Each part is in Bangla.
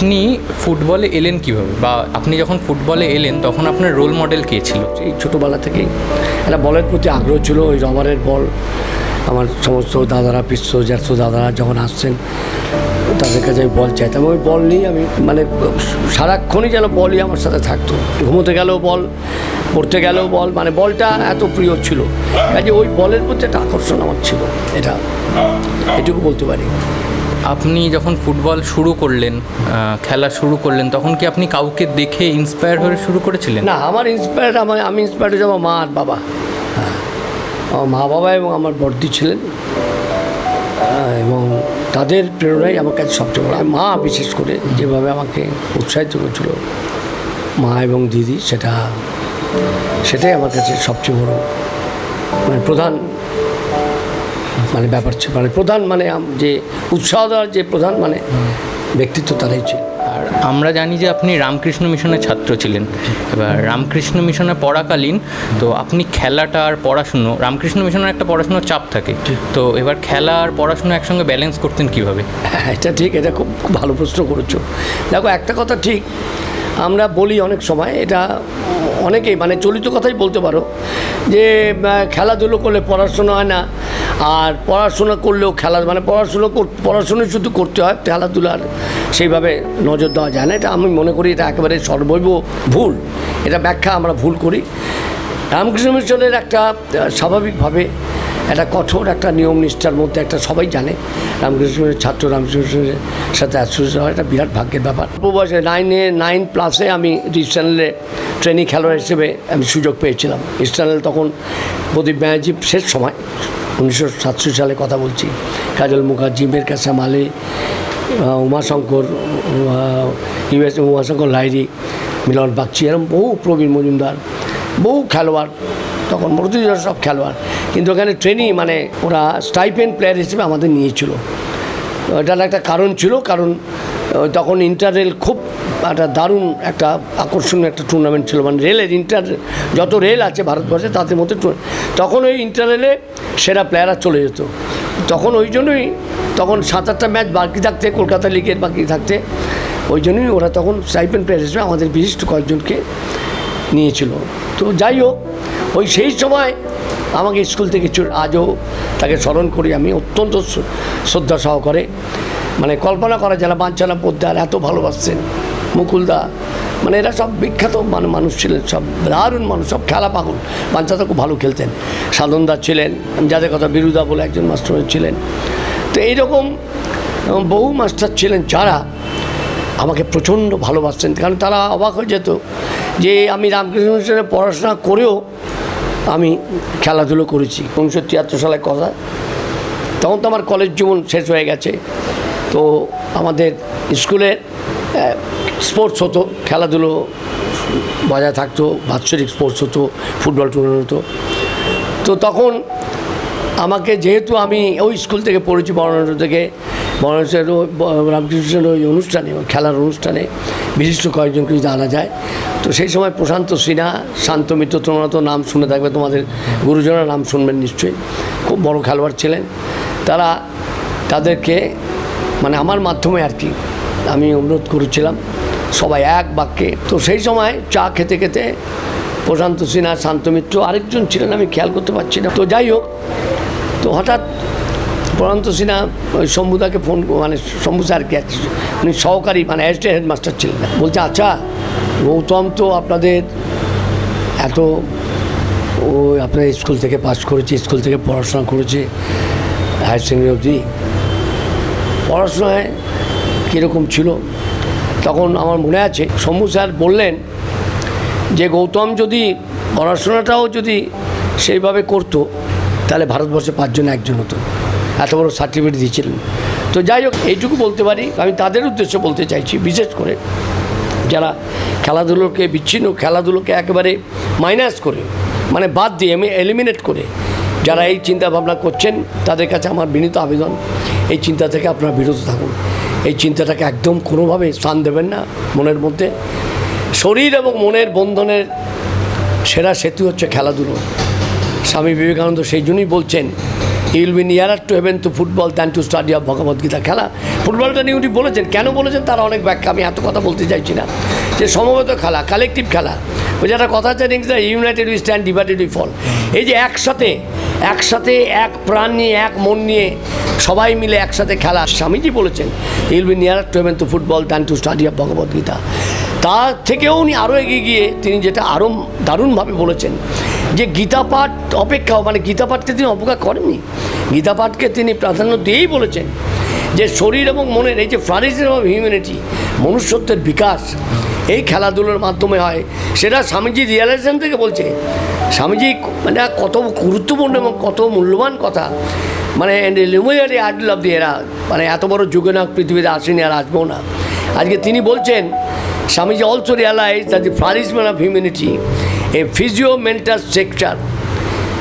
আপনি ফুটবলে এলেন কীভাবে? বা আপনি যখন ফুটবলে এলেন, তখন আপনার রোল মডেল কে ছিল? এই ছোটোবেলা থেকেই। একটা বলের প্রতি আগ্রহ ছিল, ওই রবারের বল। আমার সমস্ত দাদারা পিস্ত জ্যাঠো দাদারা যখন আসছেন, তাদের কাছে আমি বল চাইতাম। ওই বল নিয়ে আমি মানে সারাক্ষণই যেন বলই আমার সাথে থাকতো। ঘুমোতে গেলেও বল, পড়তে গেলেও বল মানে বলটা এত প্রিয় ছিল। কাজে ওই বলের প্রতি একটা আকর্ষণ আমার ছিল। এটা এটুকু বলতে পারি। আপনি যখন ফুটবল শুরু করলেন খেলা শুরু করলেন তখন কি আপনি কাউকে দেখে ইন্সপায়ার হয়ে শুরু করেছিলেন? না আমার ইন্সপায়ার আমার আমি ইন্সপায়ার হয়েছি আমার মা আর বাবা। হ্যাঁ আমার মা বাবা এবং আমার বর্দি ছিলেন। হ্যাঁ, এবং তাদের প্রেরণাই আমার কাছে সবচেয়ে বড়। মা বিশেষ করে যেভাবে আমাকে উৎসাহিত করেছিল মা এবং দিদি সেটা সেটাই আমার কাছে সবচেয়ে বড় মানে প্রধান মানে ব্যাপার ছিল। মানে প্রধান মানে যে উৎসাহ দেওয়ার যে প্রধান মানে ব্যক্তিত্ব তারাই ছিল। আর আমরা জানি যে আপনি রামকৃষ্ণ মিশনের ছাত্র ছিলেন। এবার রামকৃষ্ণ মিশনে পড়াকালীন তো আপনি খেলাটা আর পড়াশুনো রামকৃষ্ণ মিশনের একটা পড়াশুনোর চাপ থাকে। তো এবার খেলা আর পড়াশুনো একসঙ্গে ব্যালেন্স করতেন কীভাবে? হ্যাঁ এটা ঠিক এটা খুব খুব ভালো প্রশ্ন করেছ। দেখো একটা কথা ঠিক আমরা বলি অনেক সময় এটা অনেকেই মানে চলিত কথাই বলতে পারো যে খেলাধুলো করলে পড়াশোনা হয় না আর পড়াশোনা করলেও খেলা মানে পড়াশুনো পড়াশুনো শুধু করতে হয়, খেলাধুলার সেইভাবে নজর দেওয়া যায় না। এটা আমি মনে করি এটা একেবারে সর্বৈব ভুল। এটা ব্যাখ্যা আমরা ভুল করি। রামকৃষ্ণ মিশনের একটা স্বাভাবিকভাবে একটা কঠোর একটা নিয়ম নিষ্ঠার মধ্যে একটা সবাই জানে। রামকৃষ্ণের ছাত্র রামকৃষ্ণের সাথে অ্যাসোসিয়েট হওয়া একটা বিরাট ভাগ্যের ব্যাপার। অল্প বয়সে নাইনে নাইন প্লাসে আমি রিজনালে ট্রেনিং খেলোয়াড় হিসেবে আমি সুযোগ পেয়েছিলাম। রিজনাল তখন প্রদীপ ব্যানার্জি শেষ সময়। উনিশশো সাতষট্টি সালে কথা বলছি। কাজল মুখার্জি মীর কাসাম আলী উমাশঙ্কর ইউএস, উমাশঙ্কর লাইরি মিলন বাগচি এরকম বহু প্রবীণ মজুমদার, বহু খেলোয়াড়, তখন মরুতিরা সব খেলোয়াড়। কিন্তু ওখানে ট্রেনিং মানে ওরা স্টাইপেন প্লেয়ার হিসেবে আমাদের নিয়েছিল। এটার একটা কারণ ছিল, কারণ তখন ইন্টাররেল খুব একটা দারুণ একটা আকর্ষণীয় একটা টুর্নামেন্ট ছিল। মানে রেলের ইন্টার যত রেল আছে ভারতবর্ষে, তাদের মধ্যে তখন ওই ইন্টাররেলে সেরা প্লেয়াররা চলে যেত। তখন ওই জন্যই তখন সাত আটটা ম্যাচ বাকি থাকতে, কলকাতা লিগের বাকি থাকতে, ওই জন্যই ওরা তখন স্টাইপেন প্লেয়ার হিসেবে আমাদের বিশিষ্ট কয়েকজনকে নিয়েছিল। তো যাই হোক, ওই সেই সময় আমাকে স্কুল থেকে আজও তাকে স্মরণ করি। আমি অত্যন্ত শ্রদ্ধা সহকারে মানে কল্পনা করা না, বাঞ্ছানা পোদ্দার এত ভালোবাসছেন মুকুলদা। মানে এরা সব বিখ্যাত মানে মানুষ ছিলেন, সব দারুণ মানুষ, সব খেলা পাগল। বাঞ্ছাদা খুব ভালো খেলতেন। সাধনদা ছিলেন, যাদের কথা বিরুদা বলে একজন মাস্টার ছিলেন। তো এইরকম বহু মাস্টার ছিলেন যারা আমাকে প্রচণ্ড ভালোবাসতেন। কারণ তারা অবাক হয়ে যেত যে আমি রামকৃষ্ণ মিশনে পড়াশোনা করেও আমি খেলাধুলো করেছি। উনিশশো তিয়াত্তর সালের কথা। তখন তো আমার কলেজ জীবন শেষ হয়ে গেছে। তো আমাদের স্কুলে স্পোর্টস হতো, খেলাধুলো বজায় থাকতো, বাৎসরিক স্পোর্টস হতো ফুটবল টুর্নামেন্ট হতো। তো তখন আমাকে যেহেতু আমি ওই স্কুল থেকে পড়েছি বর্ণাঢ্য থেকে বর্ণাঢ্যের রামকৃষ্ণের ওই অনুষ্ঠানে খেলার অনুষ্ঠানে, বিশিষ্ট কয়েকজনকে আনা যায়। তো সেই সময় প্রশান্ত সিনহা, শান্ত মিত্র, তোমরা তো নাম শুনে থাকবে, তোমাদের গুরুজনের নাম শুনবেন নিশ্চয়ই। খুব বড় খেলোয়াড় ছিলেন। তারা তাদেরকে মানে আমার মাধ্যমে আর কি আমি অনুরোধ করেছিলাম, সবাই এক বাক্যে। তো সেই সময় চা খেতে খেতে প্রশান্ত সিনহা, শান্ত মিত্র আরেকজন ছিলেন, আমি খেয়াল করতে পারছি না। তো যাই হোক, তো হঠাৎ প্রশান্ত সিনহা, ওই শম্ভুদাকে ফোন মানে শম্ভু স্যারকে উনি সহকারী মানে অ্যাসিস্ট্যান্ট হেডমাস্টার ছিলেন। বলছে আচ্ছা গৌতম তো আপনাদের এত, ও আপনার স্কুল থেকে পাস করেছে, স্কুল থেকে পড়াশোনা করেছে হায়ার সেকেন্ডারি অবধি? পড়াশোনায় কীরকম ছিল, তখন আমার মনে আছে। শম্ভু স্যার বললেন যে, গৌতম যদি পড়াশোনাটাও যদি সেইভাবে করতো, তাহলে ভারতবর্ষে পাঁচজন একজন হতো। এত বড় সার্টিফিকেট দিয়েছিলেন। তো যাই হোক, এইটুকু বলতে পারি। আমি তাদের উদ্দেশ্য বলতে চাইছি, বিশেষ করে যারা খেলাধুলোকে বিচ্ছিন্ন, খেলাধুলোকে একেবারে মাইনাস করে মানে বাদ দিয়ে আমি এলিমিনেট করে, যারা এই চিন্তাভাবনা করছেন, তাদের কাছে আমার বিনীত আবেদন। এই চিন্তা থেকে আপনারা বিরত থাকুন। এই চিন্তাটাকে একদম কোনোভাবে স্থান দেবেন না মনের মধ্যে। শরীর এবং মনের বন্ধনের সেরা সেতু হচ্ছে খেলাধুলো। স্বামী বিবেকানন্দ সেই জন্যই বলছেন you'll be nearer to heaven to football than to study of Bhagavad Gita খেলা, ফুটবলটা নিয়ে উনি বলেছেন। কেন বলেছেন? তার অনেক ব্যাখ্যা, আমি এত কথা বলতে চাইছি না। যে সমবেত খেলা কালেকটিভ খেলা, ওই যে একটা কথা আছে, united we stand, divided we fall. এই যে একসাথে একসাথে এক প্রাণ নিয়ে, এক মন নিয়ে সবাই মিলে একসাথে খেলা। স্বামীজি বলেছেন you'll be near to heaven to football than to study of Bhagavad Gita তার থেকেও উনি আরও এগিয়ে গিয়ে তিনি যেটা আরও দারুণভাবে বলেছেন, যে গীতা পাঠ অপেক্ষাও মানে গীতা পাঠকে তিনি অপেক্ষা করেননি। গীতা পাঠকে তিনি প্রাধান্য দিয়েই বলেছেন যে শরীর এবং মনের, এই যে ফ্লারিজের অফ হিউম্যানিটি মনুষ্যত্বের বিকাশ, এই খেলাধুলোর মাধ্যমে হয়। সেটা স্বামীজি রিয়ালাইজেশন থেকে বলছে। স্বামীজি মানে কত গুরুত্বপূর্ণ এবং কত মূল্যবান কথা। মানে লিমিয়ারি আইডল অফ দি এরা মানে এত বড় যুগে না পৃথিবীতে আসেনি আর আসব না। আজকে তিনি বলছেন, Swamiji also realise that the flourishment of humanity a physio mental structure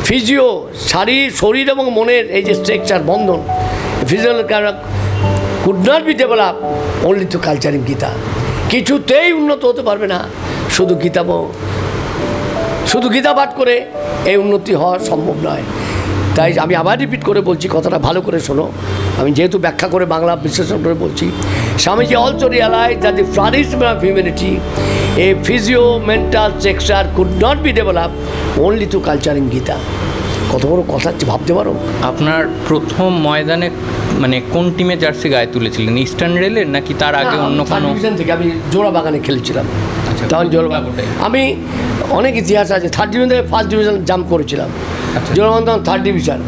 physio শারীর, শরীর এবং মনের এই যে structure Bandhan physical could not be develop only to culturing Gita কিছুতেই উন্নত হতে পারবে না। শুধু গীতা শুধু গীতা পাঠ করে এই উন্নতি হওয়া সম্ভব নয়। তাই আমি আবার রিপিট করে বলছি, কথাটা ভালো করে শোনো। আমি যেহেতু ব্যাখ্যা করে বাংলা বিশ্লেষণ করে বলছি, Swamiji also realise that the flourishment of humanity a physio mental structure could not be develop only to culturing Gita কত বড় কথা ভাবতে পারো? আপনার প্রথম ময়দানে মানে কোন টিমে জার্সি গায়ে তুলেছিলেন? ইস্টার্ন রেলের নাকি তার আগে অন্য কোনো থেকে আমি জোড়া বাগানে খেলেছিলাম। আচ্ছা, তখন জোড়া বাগান আমি অনেক ইতিহাস আছে। থার্ড ডিভিশন থেকে ফার্স্ট ডিভিশন জাম্প করেছিলাম। জোড়া বাগান তখন থার্ড ডিভিশন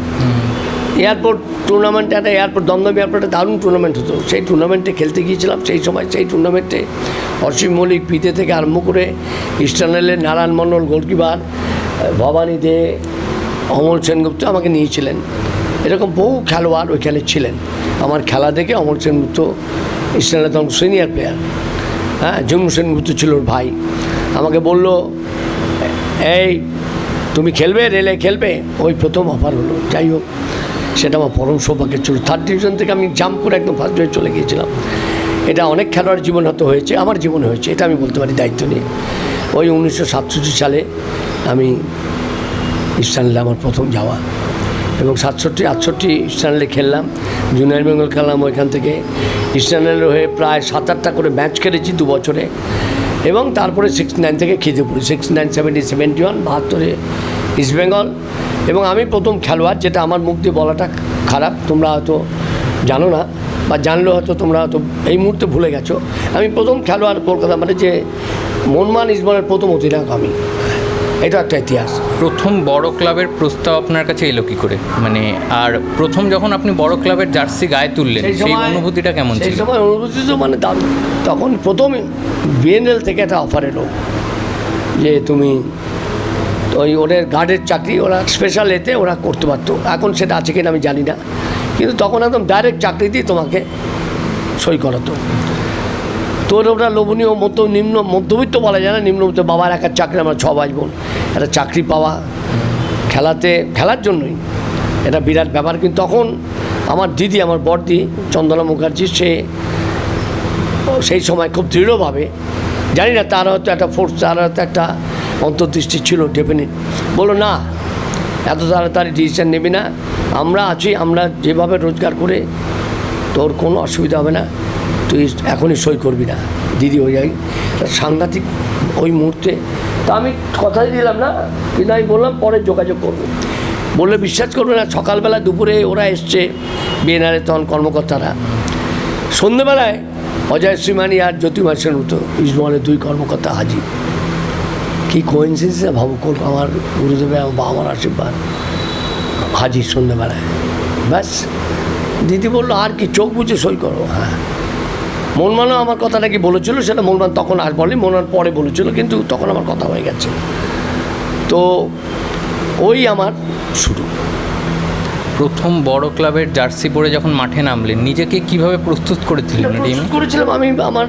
এয়ারপোর্ট টুর্নামেন্ট একটা এয়ারপোর্ট দমদম এয়ারপোর্টে দারুণ টুর্নামেন্ট হতো। সেই টুর্নামেন্টে খেলতে গিয়েছিলাম। সেই সময় সেই টুর্নামেন্টে অসীম মল্লিক পিতে থেকে আরম্ভ করে ইস্টার্ন রেলের নারায়ণ মণ্ডল গোলকিপার ভবানী দে অমল সেনগুপ্ত আমাকে নিয়েছিলেন। এরকম বহু খেলোয়াড় ওইখানে ছিলেন। আমার খেলা দেখে অমর সেনগুপ্ত রেলের তখন সিনিয়র প্লেয়ার হ্যাঁ জম্মু সেনগুপ্ত ছিল ওর ভাই। আমাকে বলল, এই, তুমি খেলবে রেলে, খেলবে? ওই প্রথম অফার হলো। যাই হোক, সেটা আমার পরম সৌভাগ্যের ছিল। থার্ড ডিভিশন থেকে আমি জাম্প করে একদম ফার্স্ট ডিভিশন চলে গিয়েছিলাম। এটা অনেক খেলোয়াড় জীবন হয়তো হয়েছে, আমার জীবনে হয়েছে, এটা আমি বলতে পারি দায়িত্ব নিয়ে। ওই উনিশশো সাতষট্টি সালে আমি ইস্টার্নলে আমার প্রথম যাওয়া। এবং সাতষট্টি, আটষট্টি ইস্টার্নলে খেললাম। জুনিয়র বেঙ্গল খেললাম ওইখান থেকে। ইস্টার্নের হয়ে প্রায় সাত, আটটা করে ম্যাচ খেলেছি দু বছরে। এবং তারপরে সিক্স নাইন থেকে খেতে Khidirpur six nine seventy seventy one বাহাত্তরে East Bengal. এবং আমি প্রথম খেলোয়াড়, যেটা আমার মুখ দিয়ে বলাটা খারাপ, তোমরা হয়তো জানো না, বা জানলেও হয়তো তোমরা হয়তো এই মুহূর্তে ভুলে গেছো। আমি প্রথম খেলোয়াড় কলকাতা মানে যে মনমান ইসবনের প্রথম অধিনায়ক আমি। এটা একটা ইতিহাস। প্রথম বড় ক্লাবের প্রস্তাব আপনার কাছে এলো কি করে? মানে আর প্রথম যখন আপনি বড় ক্লাবের জার্সি গায়ে তুললেন সেই অনুভূতিটা কেমন ছিল? সেই সময় অনুভূতি তো মানে দারুণ তখন প্রথম বিএনএল থেকে একটা অফার এলো। যে তুমি তো ওই ওদের গার্ডের চাকরি ওরা স্পেশাল এতে ওরা করতে পারতো। এখন সেটা আছে কিনা আমি জানি না। কিন্তু তখন একদম ডাইরেক্ট চাকরি দিয়ে তোমাকে সই করাতো। তোর ওটা লোভনীয় মতো নিম্ন মধ্যবিত্ত বলা যায় না, নিম্নবিত্ত বাবার একার চাকরি, আমার ছ ভাই বোন। একটা চাকরি পাওয়া খেলাতে, খেলার জন্যই এটা বিরাট ব্যাপার। কিন্তু তখন আমার দিদি, আমার বড়দি চন্দনা মুখার্জি, সে সেই সময় খুব দৃঢ়ভাবে, জানি না, তার হয়তো একটা ফোর্স তার হয়তো একটা অন্তর্দৃষ্টি ছিল ডেফিনেট বলো না, এত তাড়াতাড়ি ডিসিশন নেবে না। আমরা আছি, আমরা যেভাবে রোজগার করে তোর কোনো অসুবিধা হবে না। তুই এখনই সই করবি না। দিদি হয়ে যাই। সাংঘাতিক ওই মুহূর্তে। তা আমি কথাই দিলাম না, কিন্তু আমি বললাম পরে যোগাযোগ করব। বললে বিশ্বাস করবে না, সকালবেলা দুপুরে ওরা এসছে, বিএনআরে তখন কর্মকর্তারা। সন্ধ্যেবেলায় অজয় শ্রীমানি আর জ্যোতিমা সেনগুপ্ত ইসমালের দুই কর্মকর্তা হাজির। কি কোয়েন্সেন্স ভাবুক আমার গুরুদেবের আমার বাবা মার আশীর্বাদ। হাজির সন্ধ্যেবেলায় ব্যাস, দিদি বলল, আর কি, চোখ বুঝে সই করো হ্যাঁ। মনমানও আমার কথাটা কি বলেছিল সেটা মনমান তখন আর বলেনি মনমান পরে বলেছিল কিন্তু তখন আমার কথা হয়ে গেছে। তো ওই আমার শুরু। প্রথম বড় ক্লাবের জার্সি পরে যখন মাঠে নামলেন নিজেকে কীভাবে প্রস্তুত করেছিলেন প্রস্তুত করেছিলাম আমি আমার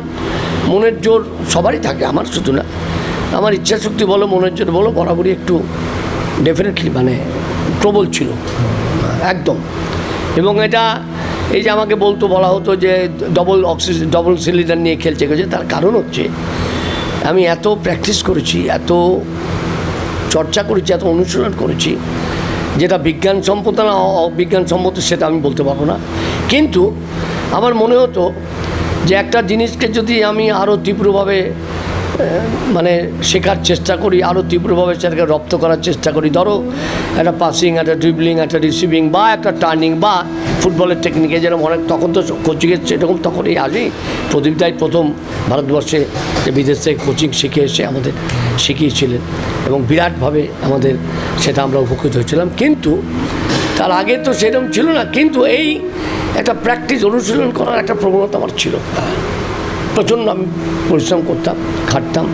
মনের জোর সবারই থাকে আমার শুধু না। আমার ইচ্ছা শক্তি বলো মনের জোর বলো বরাবরই একটু ডেফিনেটলি মানে প্রবল ছিল। একদম। এবং এটা এই যে আমাকে বলতো, বলা হতো যে ডবল অক্সিজেন ডবল সিলিন্ডার নিয়ে খেলছে গেছে তার কারণ হচ্ছে আমি এত প্র্যাকটিস করেছি, এত চর্চা করেছি, এত অনুশীলন করেছি, যেটা বিজ্ঞান বিজ্ঞানসম্মত না অবিজ্ঞানসম্মত সেটা আমি বলতে পারব না। কিন্তু আমার মনে হতো যে একটা জিনিসকে যদি আমি আরও তীব্রভাবে মানে শেখার চেষ্টা করি আরও তীব্রভাবে সেটাকে রপ্ত করার চেষ্টা করি। ধরো, একটা পাসিং একটা ড্রিবলিং একটা রিসিভিং বা একটা টার্নিং বা ফুটবলের টেকনিকে যেরকম অনেক, তখন তো কোচিংয়ের সেরকম তখনই আসি। প্রদীপ দাই প্রথম ভারতবর্ষে যে বিদেশ থেকে কোচিং শিখে এসে আমাদের শিখিয়েছিলেন এবং বিরাটভাবে আমাদের সেটা আমরা উপকৃত হয়েছিলাম। কিন্তু তার আগে তো সেরকম ছিল না, কিন্তু এই একটা প্র্যাকটিস অনুশীলন করার একটা প্রবণতা আমার ছিল। প্রচণ্ড আমি পরিশ্রম করতাম খাটতাম।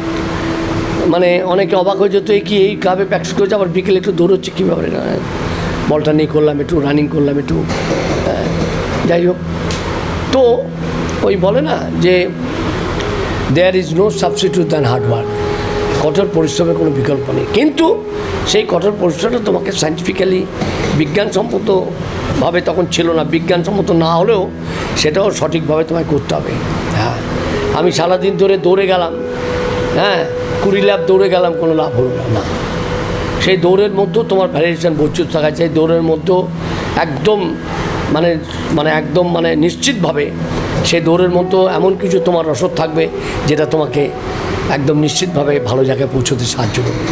মানে অনেকে অবাক হয়ে যেত এই কি এই ক্লাবে প্র্যাকটিস করেছে আবার বিকেলে একটু দৌড়চ্ছে কী ব্যাপারে বলটা নিয়ে করলাম একটু রানিং করলাম একটু হ্যাঁ, যাই হোক। তো ওই বলে না যে there is no substitute than hard work কঠোর পরিশ্রমের কোনো বিকল্প নেই। কিন্তু সেই কঠোর পরিশ্রমটা তোমাকে সায়েন্টিফিক্যালি বিজ্ঞানসম্মতভাবে তখন ছিল না। বিজ্ঞানসম্মত না হলেও সেটাও সঠিকভাবে তোমায় করতে হবে। আমি সারাদিন ধরে দৌড়ে গেলাম। হ্যাঁ কুড়ি লাভ দৌড়ে গেলাম কোনো লাভ হলো না। না। সেই দৌড়ের মধ্যেও তোমার ভ্যারিয়েশন প্রচুর থাকা সেই দৌড়ের মধ্যেও একদম মানে মানে একদম মানে নিশ্চিতভাবে সেই দৌড়ের মধ্যেও এমন কিছু তোমার রসদ থাকবে যেটা তোমাকে একদম নিশ্চিতভাবে ভালো জায়গায় পৌঁছতে সাহায্য করবে।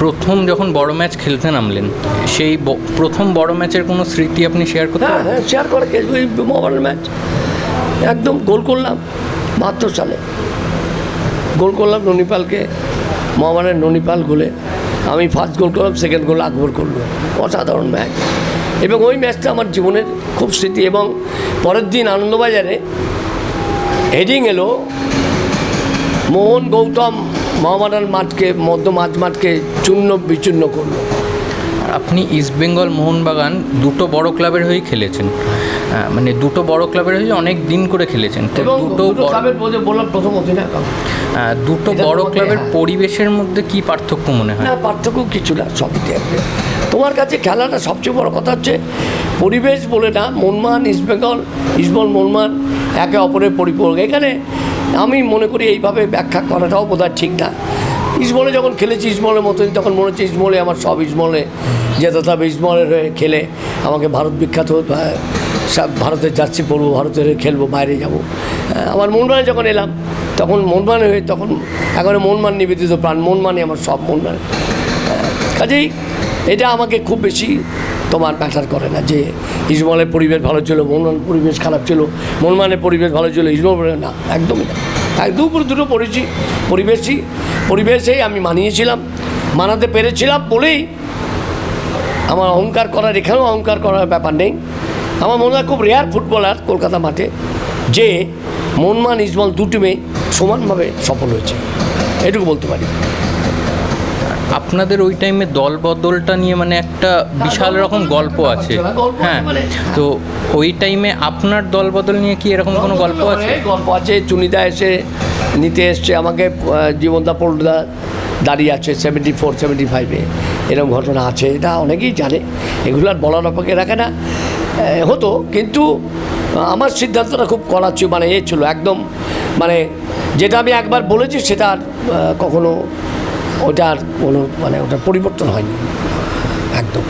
প্রথম যখন বড় ম্যাচ খেলতে নামলেন সেই প্রথম বড় ম্যাচের কোনো স্মৃতি আপনি শেয়ার করতে হ্যাঁ হ্যাঁ শেয়ার করে কে মোবাইল ম্যাচ একদম গোল করলাম। বাহাত্তর সালে। গোল করলাম ননিপালকে, মহামানের ননিপাল গোলে। আমি ফার্স্ট গোল করলাম সেকেন্ড গোল আকবর করল। অসাধারণ ম্যাচ এবং ওই ম্যাচটা আমার জীবনের খুব স্মৃতি এবং পরের দিন আনন্দবাজারে হেডিং এলো মোহন গৌতম মোহামেডান মাঠকে, মধ্য মাঝ মাঠকে চূর্ণ বিচূর্ণ করল। আপনি ইস্টবেঙ্গল মোহনবাগান দুটো বড় ক্লাবের হয়েই খেলেছেন। মানে দুটো বড় ক্লাবের হয়ে অনেক দিন করে খেলেছেন। তো দুটো দুটো বড়- ক্লাবের বললাম প্রথম অধিনায়ক। দুটো বড় ক্লাবের হ্যাঁ। পরিবেশের মধ্যে কি পার্থক্য মনে হয়? না পার্থক্য কিছু না সবই তোমার কাছে খেলাটা সবচেয়ে বড় কথা হচ্ছে পরিবেশ বলে না মনমান ইস্টবেঙ্গল ইস্টবল মনমান একে অপরের পরিপূরক। এখানে আমি মনে করি এইভাবে ব্যাখ্যা করাটাও বোধহয় ঠিক না। ইসমলে যখন খেলেছি, ইসমলের মতনই তখন মনে হচ্ছে ইসমলে আমার সব ইসমলে যেতে হবে ইসমলের হয়ে খেলে, আমাকে ভারত বিখ্যাত সব ভারতে জার্সি পড়ব ভারতের হয়ে খেলব, বাইরে যাব। আমার মনমানে যখন এলাম, তখন মনমানে হয়ে, তখন এখন মনমান নিবেদিত প্রাণ, মনমানে আমার সব মনমান। কাজেই এটা আমাকে খুব বেশি তোমার ম্যাটার করে না, যে ইসমলের পরিবেশ ভালো ছিল মনমান পরিবেশ খারাপ ছিল, মনমানের পরিবেশ ভালো ছিল ইসমল না, একদমই না। একদম দুটো পড়েছি পরিবেশই, পরিবেশেই আমি মানিয়েছিলাম, মানাতে পেরেছিলাম বলেই আমার অহংকার করার এখানেও অহংকার করার ব্যাপার নেই। আমার মনে হয় খুব রেয়ার ফুটবলার কলকাতা মাঠে যে মনমান ইজমল দু টিমে সমানভাবে সফল হয়েছে। এটুকু বলতে পারি। আপনাদের ওই টাইমে দল বদলটা নিয়ে মানে একটা বিশাল রকম গল্প আছে। হ্যাঁ? তো ওই টাইমে আপনার দল বদল নিয়ে কি এরকম কোনো গল্প আছে? গল্প আছে, চুনিদা এসে, নিতে এসছে, আমাকে জীবনদা পল্টুদা দাঁড়িয়ে আছে সেভেন্টি ফোর সেভেন্টি ফাইভে এরকম ঘটনা আছে, এটা অনেকেই জানে। এগুলো আর বলার অপেক্ষা রাখে না। হতো, কিন্তু আমার সিদ্ধান্তটা খুব কড়া ছিল মানে এ ছিল, একদম মানে যেটা আমি একবার বলেছি, সেটা আর কখনো ওটা আর কোনো মানে ওটার পরিবর্তন হয়নি। একদম।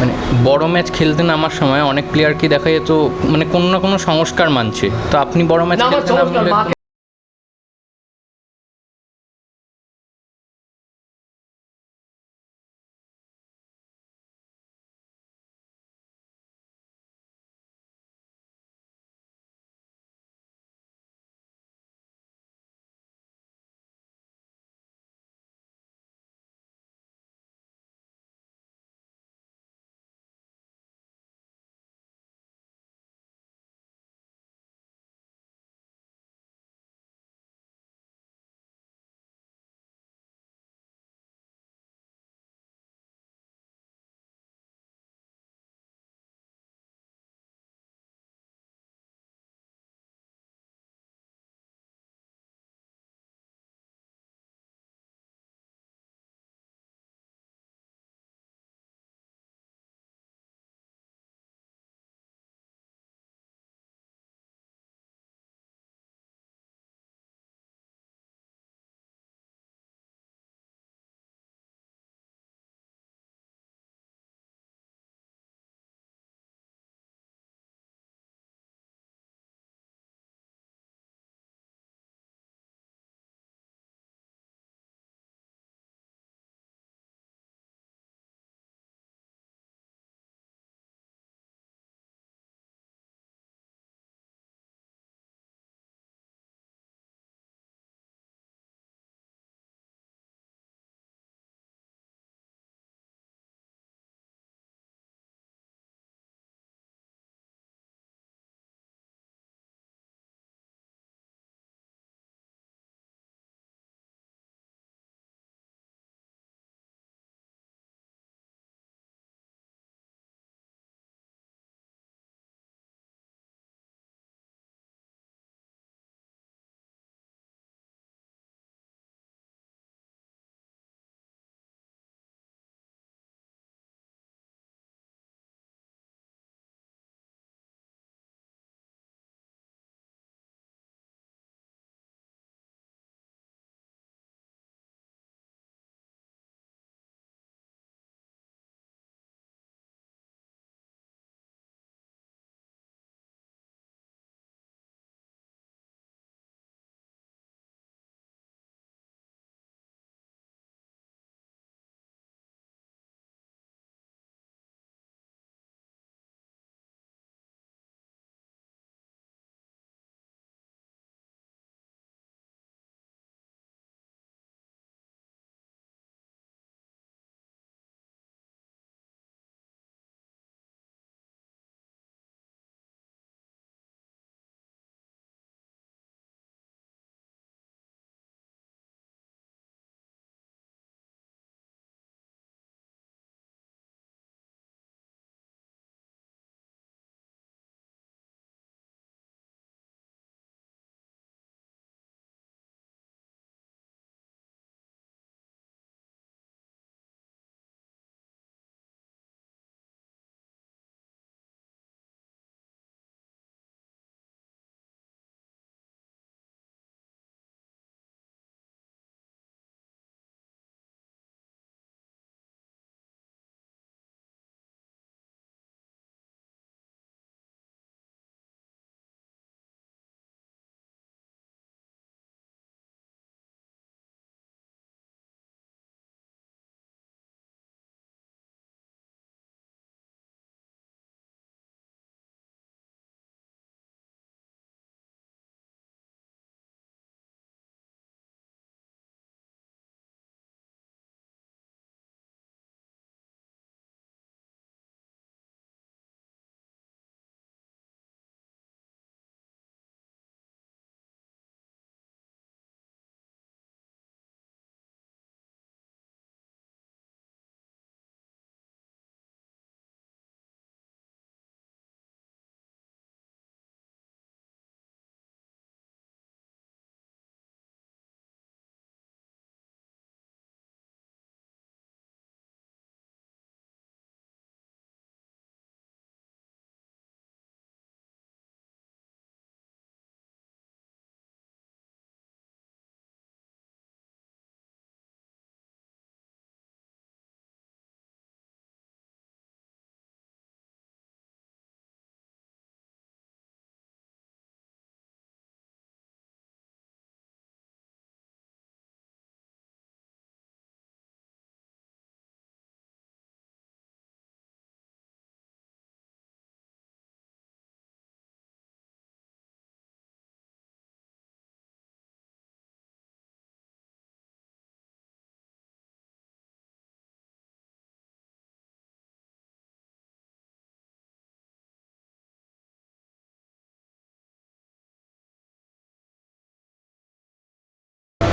মানে বড় ম্যাচ খেলতে নামার সময় অনেক প্লেয়ারকে দেখা যেত মানে কোনো না কোনো সংস্কার মানছে। তো আপনি বড় ম্যাচ খেলতে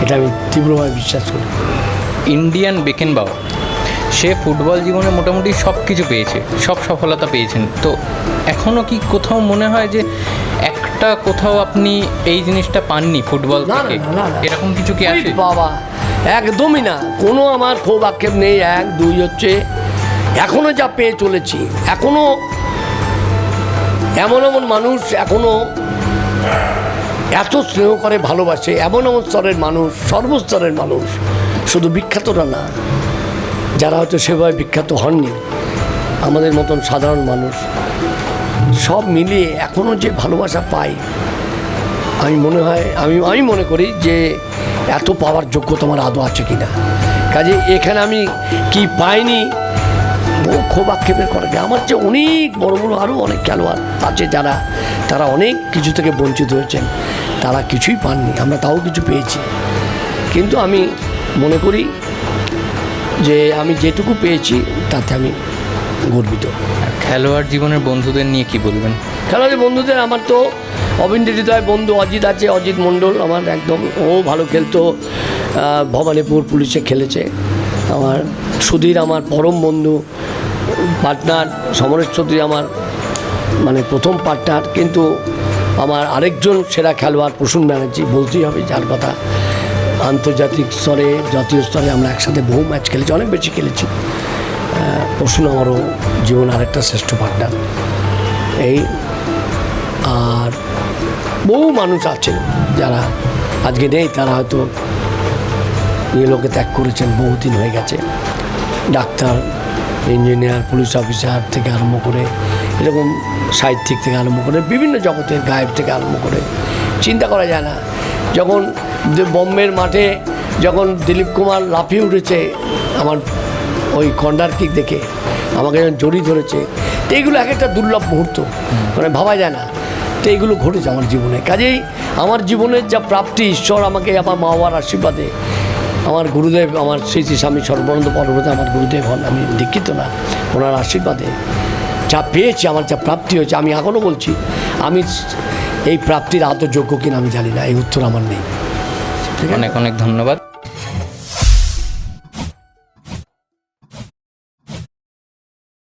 এটা আমি তীব্রভাবে বিশ্বাস করি। ইন্ডিয়ান বেকেনবাও সে ফুটবল জীবনে মোটামুটি সব কিছু পেয়েছে সব সফলতা পেয়েছেন। তো এখনও কি কোথাও মনে হয় যে একটা কোথাও আপনি এই জিনিসটা পাননি ফুটবল থেকে। এরকম কিছু কি আছে? বাবা একদমই না। কোনো আমার ক্ষোভ আক্ষেপ নেই এক দুই হচ্ছে এখনও যা পেয়ে চলেছি। এখনও এমন এমন মানুষ এখনও এত স্নেহ করে, ভালোবাসে, এমন এমন স্তরের মানুষ, সর্বস্তরের মানুষ। শুধু বিখ্যাতরা না, যারা হয়তো সেভাবে বিখ্যাত হননি, আমাদের মতন সাধারণ মানুষ। সব মিলিয়ে এখনও যে ভালোবাসা পাই, আমি মনে হয়, আমি আমি মনে করি যে এত পাওয়ার যোগ্য তোমার আদৌ আছে কি না কাজে এখানে আমি কি পাইনি ক্ষোভ আক্ষেপের করে? আমার চেয়ে অনেক বড় বড় আরও অনেক খেলোয়াড় আছে যারা, তারা অনেক কিছু থেকে বঞ্চিত হয়েছেন। তারা কিছুই পাননি আমরা তাও কিছু পেয়েছি। কিন্তু আমি মনে করি যে আমি যেটুকু পেয়েছি তাতে আমি গর্বিত। খেলোয়াড় জীবনের বন্ধুদের নিয়ে কি বলবেন? খেলার বন্ধুদের আমার তো অবিন্দ্র হৃদয় বন্ধু অজিত আছে অজিত মণ্ডল আমার একদম ও ভালো খেলতো ভবানীপুর পুলিশে খেলেছে। আমার সুধীর আমার পরম বন্ধু পার্টনার সমরেশ চৌধুরী আমার মানে প্রথম পার্টনার কিন্তু আমার আরেকজন সেরা খেলোয়াড় প্রসূন ব্যানার্জি বলতেই হবে, যার কথা আন্তর্জাতিক স্তরে, জাতীয় স্তরে আমরা একসাথে বহু ম্যাচ খেলেছি, অনেক বেশি খেলেছি। প্রসূন আমারও জীবন আরেকটা শ্রেষ্ঠ পার্টনার এই, আর বহু মানুষ আছেন যারা আজকে নেই, তারা হয়তো লোকে ত্যাগ করেছেন, বহুদিন হয়ে গেছে। ডাক্তার, ইঞ্জিনিয়ার, পুলিশ অফিসার থেকে আরম্ভ করে এরকম সাহিত্যিক থেকে আরম্ভ করে বিভিন্ন জগতের গায়ক থেকে আরম্ভ করে, চিন্তা করা যায় না। যখন বোম্বের মাঠে যখন দিলীপ কুমার লাফিয়ে উঠেছে আমার ওই কর্নার কিক দেখে, আমাকে যখন জড়িয়ে ধরেছে, তো এইগুলো এক একটা দুর্লভ মুহূর্ত মানে ভাবা যায় না। তো এইগুলো ঘটেছে আমার জীবনে। কাজেই আমার জীবনের যা প্রাপ্তি, ঈশ্বর আমাকে আমার মা বাবার আশীর্বাদে আমার গুরুদেব, আমার শ্রী শ্রী স্বামী সর্বানন্দ পর্বতে আমার গুরুদেব হন। আমি দীক্ষিত না, ওনার আশীর্বাদে যা পেয়েছি, আমার যা প্রাপ্তি হয়েছে, আমি এখনও বলছি, আমি এই প্রাপ্তির আদৌ যোগ্য কিনা আমি জানি না, এই উত্তর আমার নেই। অনেক অনেক ধন্যবাদ।